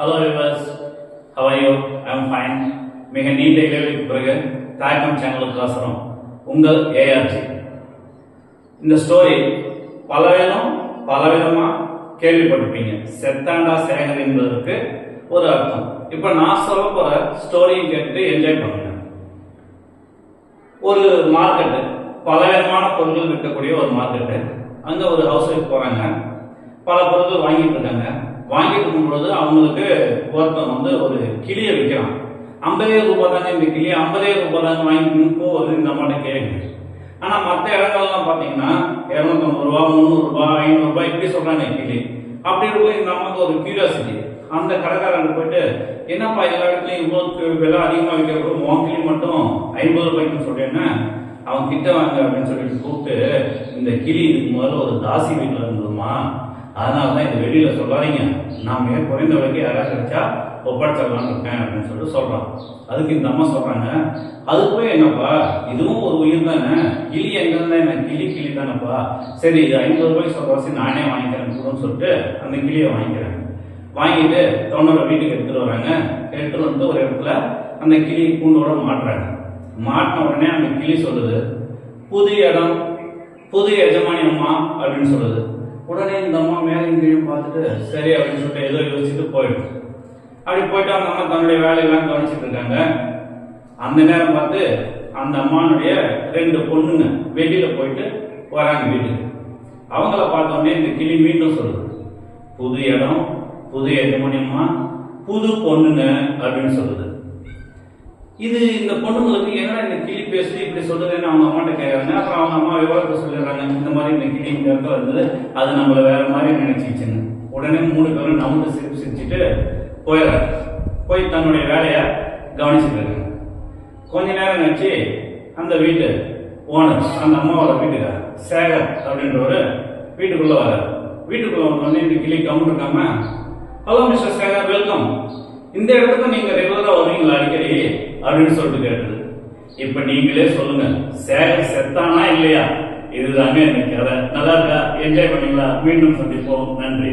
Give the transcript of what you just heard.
Hello viewers how are you I'm fine மிக நீண்ட இடைவெளிக்கு பிறகு தாக்கம் சேனலுக்கோசரம் உங்கள் ஏஆர்ஜி இந்த ஸ்டோரி பலவிதம் பலவிதமாக கேள்விப்பட்டிருப்பீங்க. செத்தாண்டா சேகர் என்பதற்கு ஒரு அர்த்தம். இப்போ நான் சொல்ல போகிற ஸ்டோரியை கேட்டு என்ஜாய் பண்ணுங்க. ஒரு மார்க்கெட்டு பலவிதமான பொருட்கள் விற்கக்கூடிய ஒரு மார்க்கெட்டு அங்கே ஒரு ஹவுஸ் ஒய்ஃப் போகிறாங்க பல பொருட்கள் வாங்கிட்டு இருக்காங்க. வாங்கிட்டு போகும்பொழுது அவங்களுக்கு ஒருத்தன் வந்து ஒரு கிளியை விற்கிறான் ஐம்பதாயிரம் ரூபாய் தாங்க இந்த கிளி ஐம்பதே ரூபாய் தாங்க வாங்கிக்கணும் போகுது இந்த அம்மாட்ட கேட்குது ஆனால் மற்ற இடங்கள்லாம் பார்த்தீங்கன்னா இரநூத்தம்பது ரூபா முந்நூறுரூபா ஐநூறுரூபா இப்படி சொல்கிறாங்க கிளி. அப்படி இருக்கும் இந்த அம்மாவுக்கு ஒரு கியூரியாசிட்டி அந்த கடைக்காரங்க போயிட்டு என்னப்பா எல்லா இடத்துலையும் இவ்வளோ விலை அதிகமாக விற்கிறப்போ உன் கிளி மட்டும் ஐம்பது ரூபாய்க்குன்னு சொல்கிறேன்னா அவன் கிட்ட வாங்க அப்படின்னு சொல்லிட்டு கூப்பிட்டு இந்த கிளி இதுக்கு முதல்ல ஒரு தாசி வீட்டில் இருந்ததுமா அதனால தான் இது வெளியில் சொல்லாதீங்க. நான் மிக குறைந்த விலைக்கு யாராவது கிடைச்சா ஒப்படைச்சிடலான்னு இருக்கேன் அப்படின்னு சொல்லிட்டு சொல்கிறான் அதுக்கு இந்த அம்மா சொல்கிறாங்க அது போய் என்னப்பா? இதுவும் ஒரு உயிர் தானே? கிளி எங்கேருந்தா என்ன? கிளி கிளி தானேப்பா? சரி இது ஐம்பது ரூபாய்க்கு சொல்கிறாசி நானே வாங்கிக்கிறேன் கூடன்னு சொல்லிட்டு அந்த கிளியை வாங்கிக்கிறேன் வாங்கிட்டு தன்னோட வீட்டுக்கு எடுத்துகிட்டு வராங்க. எடுத்துகிட்டு வந்து ஒரு இடத்துல அந்த கிளி கூண்டோட மாட்டுறாங்க. மாட்டின உடனே அந்த கிளி சொல்லுது புது இடம் புது எஜமானி அம்மா அப்படின்னு சொல்லுது. உடனே இந்த அம்மா மேலையும் கீழும் பார்த்துட்டு சரி அப்படின்னு சொல்லிட்டு ஏதோ யோசிச்சுட்டு போயிடும். அப்படி போயிட்டு அந்த அம்மா தன்னுடைய வேலையெல்லாம் கவனிச்சுட்டு இருக்காங்க. அந்த நேரம் பார்த்து அந்த அம்மானுடைய ரெண்டு பொண்ணுங்க வெளியில போயிட்டு வராங்க வீட்டுக்கு. அவங்கள பார்த்தோடனே இந்த கிளி மீண்டும் சொல்லுது புது இடம் புது எஜமானியம்மா புது பொண்ணுங்க அப்படின்னு சொல்லுது. இது இந்த பொண்ணுங்களுக்கு என்னடா இந்த கிளி பேசி இப்படி சொல்லுதுன்னு அவங்க அம்மாட்ட கேட்கறாங்க அப்புறம் அவங்க அம்மா விவரத்தை சொல்லிடுறாங்க. இந்த மாதிரி இந்த கிளி இந்த இடத்துல இருந்தது அது நம்மளை வேற மாதிரி நினைச்சிச்சுன்னு உடனே மூணு பேரும் நமுந்து சிரிப்பு சிரிச்சுட்டு போயிடுறாங்க. போய் தன்னுடைய வேலையை கவனிச்சுட்டு கொஞ்ச நேரம் கழிச்சு அந்த வீட்டு ஓனர் அந்த அம்மாவோட வீட்டுக்காரர் சேகர் அப்படின்றவர் வீட்டுக்குள்ள வர வீட்டுக்குள்ள வந்தோடனே இந்த கிளி கவுண்ட் இருக்காம ஹலோ மிஸ்டர் சேகர் வெல்கம் இந்த இடத்துக்கு நீங்க ரெகுலரா வருவீங்களா அடிக்கடி? அப்படின்னு சொல்லிட்டு கேட்டது. இப்ப நீங்களே சொல்லுங்க. சேலை செத்தானா இல்லையா? இதுதாங்க எனக்கு கதை. நல்லா இருக்கா? என்ஜாய் பண்ணீங்களா? மீண்டும் சந்திப்போம். நன்றி.